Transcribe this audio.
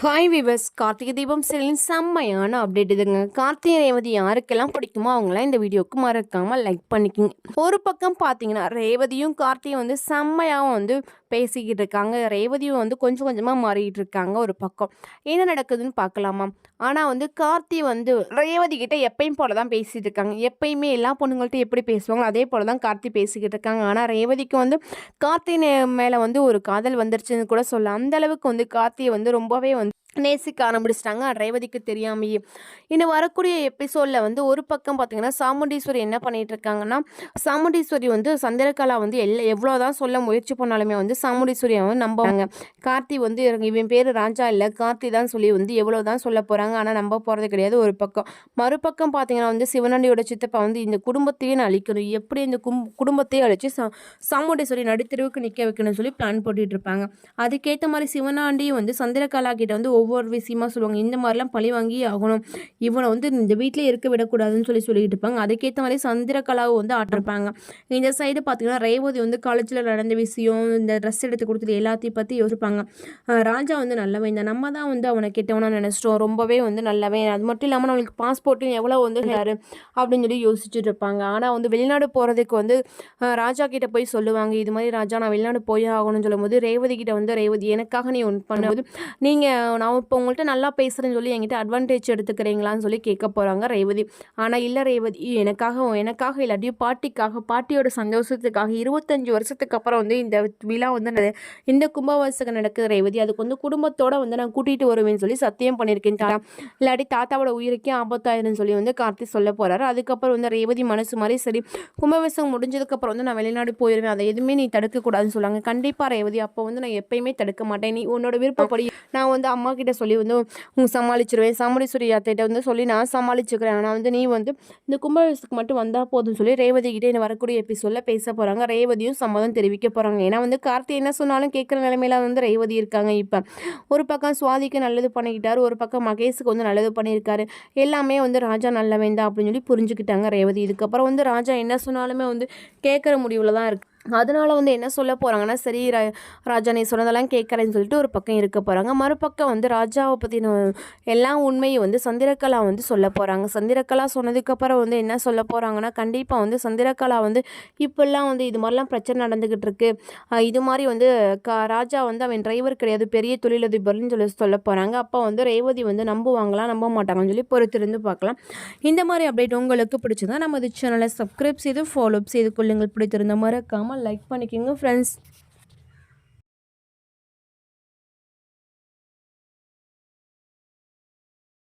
Hi விவஸ் Karthigai Deepam சீரியலின் செம்மையான update இதுங்க. கார்த்திகை ரேவதி யாருக்கெல்லாம் பிடிக்குமோ அவங்களாம் இந்த வீடியோவுக்கு மறக்காமல் லைக் பண்ணிக்கிங்க. ஒரு பக்கம் பார்த்தீங்கன்னா ரேவதியும் கார்த்தியும் வந்து செம்மையாகவும் வந்து பேசிக்கிட்டு இருக்காங்க ரேவதியும் வந்து கொஞ்சம் கொஞ்சமாக மாறிக்கிட்டு இருக்காங்க ஒரு பக்கம். என்ன நடக்குதுன்னு பார்க்கலாமா? ஆனால் வந்து கார்த்தி வந்து ரேவதி கிட்ட எப்பயும் போல தான் பேசிகிட்டு இருக்காங்க எப்பயுமே எல்லா பொண்ணுங்கள்ட்ட எப்படி பேசுவாங்களோ அதே போல தான் கார்த்தி பேசிக்கிட்டு இருக்காங்க ஆனால் ரேவதிக்கு வந்து கார்த்தி மேலே வந்து ஒரு காதல் வந்துருச்சுன்னு கூட சொல்லலாம். அந்தளவுக்கு வந்து கார்த்தியை வந்து ரொம்பவே வந்து நேசிக்க ஆரம்பிச்சிட்டாங்க. ரேவதிக்கு தெரியாமையே. இன்னும் வரக்கூடிய எபிசோடில் வந்து ஒரு பக்கம் பார்த்தீங்கன்னா சாமுண்டீஸ்வரி என்ன பண்ணிகிட்டு இருக்காங்கன்னா சாமுண்டீஸ்வரி வந்து சந்திரகலா வந்து எல்லா எவ்வளோ தான் சொல்ல முயற்சி பண்ணாலுமே வந்து சாமுண்டீஸ்வரியை வந்து நம்புவாங்க. கார்த்தி வந்து இவன் பேர் ராஜா இல்லை. கார்த்தி தான் சொல்லி வந்து எவ்வளோ தான் சொல்ல போகிறாங்க ஆனால் நம்ப போகிறது கிடையாது. ஒரு பக்கம். மறுபக்கம் பார்த்தீங்கன்னா வந்து சிவனண்டியோட சித்தப்பா வந்து இந்த குடும்பத்தையே நான் அழிக்கணும். எப்படி இந்த கும் குடும்பத்தையே அழித்து சா சாமுண்டீஸ்வரி நடுத்தருவுக்கு நிற்க வைக்கணும்னு சொல்லி பிளான் போட்டுட்டு இருப்பாங்க. அதுக்கேற்ற மாதிரி சிவனாண்டியும் வந்து சந்திரகலா கிட்ட வந்து ஒவ்வொரு விஷயமா சொல்லுவாங்க. இந்த மாதிரிலாம் பழி வாங்கி ஆகணும். இவனை வந்து இந்த வீட்டிலே இருக்க விடக்கூடாதுன்னு சொல்லி சொல்லிட்டு இருப்பாங்க. அதுக்கேற்ற மாதிரி சந்திரகலாவை வந்து ஆட்டிருப்பாங்க. இந்த சைடு பார்த்தீங்கன்னா ரேவதி வந்து காலேஜில் நடந்த விஷயம் இந்த ட்ரெஸ் எடுத்து கொடுத்தது எல்லாத்தையும் பற்றி யோசிப்பாங்க. ராஜா வந்து நல்லவன் இந்த நம்ம தான் வந்து அவனை கெட்டவனா நினச்சிட்டோம். ரொம்பவே வந்து நல்லவன். அது மட்டும் இல்லாமல் அவனுக்கு பாஸ்போர்ட்டும் எவ்வளோ வந்து அப்படின்னு சொல்லி யோசிச்சுட்டு இருப்பாங்க. ஆனால் வந்து வெளிநாடு போகிறதுக்கு வந்து ராஜா கிட்ட போய் சொல்லுவாங்க இது மாதிரி ராஜா நான் வெளிநாடு போய் ஆகணும்னு சொல்லும்போது ரேவதி கிட்ட வந்து ரேவதி எனக்காக நீ ஒன்று பண்ணும்போது நீங்கள் நான் இப்போ உங்கள்கிட்ட நல்லா பேசுகிறேன்னு சொல்லி என்கிட்ட அட்வான்டேஜ் எடுத்துக்கிறீங்களான்னு சொல்லி கேட்க போகிறாங்க ரேவதி. ஆனால் இல்லை ரேவதி எனக்காக எனக்காக இல்லாட்டியும் பாட்டிக்காக பாட்டியோட சந்தோஷத்துக்காக இருபத்தஞ்சி வருஷத்துக்கு அப்புறம் வந்து இந்த விழா வந்து இந்த கும்பாவாசகம் நடக்குது ரேவதி. அதுக்கு வந்து குடும்பத்தோடு வந்து நான் கூட்டிகிட்டு வருவேன்னு சொல்லி சத்தியம் பண்ணியிருக்கேன் தாத்தா. இல்லாட்டி தாத்தாவோட உயிருக்கே ஆபத்தாயிருன்னு சொல்லி வந்து கார்த்தி சொல்ல போகிறாரு அதுக்கப்புறம் வந்து ரேவதி மனசு மாதிரி சரி கும்பாபிஷேகம் முடிஞ்சதுக்கப்புறம் வந்து நான் வெளிநாடு போயிடுவேன் அதை எதுவுமே நீ தடுக்கக்கூடாதுன்னு சொல்லுவாங்க. கண்டிப்பாக ரேவதி அப்போ வந்து நான் எப்பயுமே தடுக்க மாட்டேன். நீ உன்னோட விருப்பப்படி நான் வந்து அம்மா கிட்ட சொல்லி வந்து உங்க சமாளிச்சிருவேன். சாமுடீஸ்வரி அத்தைகிட்ட வந்து சொல்லி நான் சமாளிச்சுக்கிறேன். ஆனால் வந்து நீ வந்து இந்த கும்பகோணத்துக்கு மட்டும் வந்தால் போதும் சொல்லி ரேவதி கிட்டே என்ன வரக்கூடிய எபிசோடில் பேச போகிறாங்க ரேவதியும் சம்மதம் தெரிவிக்க போகிறாங்க ஏன்னா வந்து கார்த்தி என்ன சொன்னாலும் கேட்குற நிலைமையில வந்து ரேவதி இருக்காங்க இப்போ. ஒரு பக்கம் சுவாதிக்கு நல்லது பண்ணிக்கிட்டாரு. ஒரு பக்கம் மகேஷுக்கு வந்து நல்லது பண்ணியிருக்காரு. எல்லாமே வந்து ராஜா நல்ல வேண்டாம் அப்படின்னு சொல்லி புரிஞ்சுக்கிட்டாங்க ரேவதி. இதுக்கப்புறம் வந்து ராஜா என்ன சொன்னாலுமே வந்து கேட்குற முடிவில் தான் இருக்குது அதனால் வந்து என்ன சொல்ல போகிறாங்கன்னா சரி ராஜா நீ சொன்னதெல்லாம் கேட்குறேன்னு சொல்லிட்டு ஒரு பக்கம் இருக்க போகிறாங்க மறுபக்கம் வந்து ராஜாவை பற்றின எல்லா உண்மையும் வந்து சந்திரகலா வந்து சொல்ல போகிறாங்க சந்திரகலா சொன்னதுக்கப்புறம் வந்து என்ன சொல்ல போகிறாங்கன்னா கண்டிப்பாக வந்து சந்திரகலா வந்து இப்போல்லாம் வந்து இது மாதிரிலாம் பிரச்சனை நடந்துக்கிட்டு இருக்கு. இது மாதிரி வந்து க ராஜா வந்து அவன் டிரைவர் கிடையாது பெரிய தொழிலதிபர்னு சொல்லி சொல்ல போகிறாங்க அப்போ வந்து ரேவதி வந்து நம்புவாங்களா நம்ப மாட்டாங்கன்னு சொல்லி பொறுத்திருந்து பார்க்கலாம் இந்த மாதிரி அப்டேட் உங்களுக்கு பிடிச்சதா நம்ம இது சேனலை சப்ஸ்கிரைப் செய்து ஃபாலோ செய்து கொள்ளுங்கள். பிடித்திருந்த மறக்காமல் லைக் பண்ணிக்கோங்க ஃப்ரெண்ட்ஸ்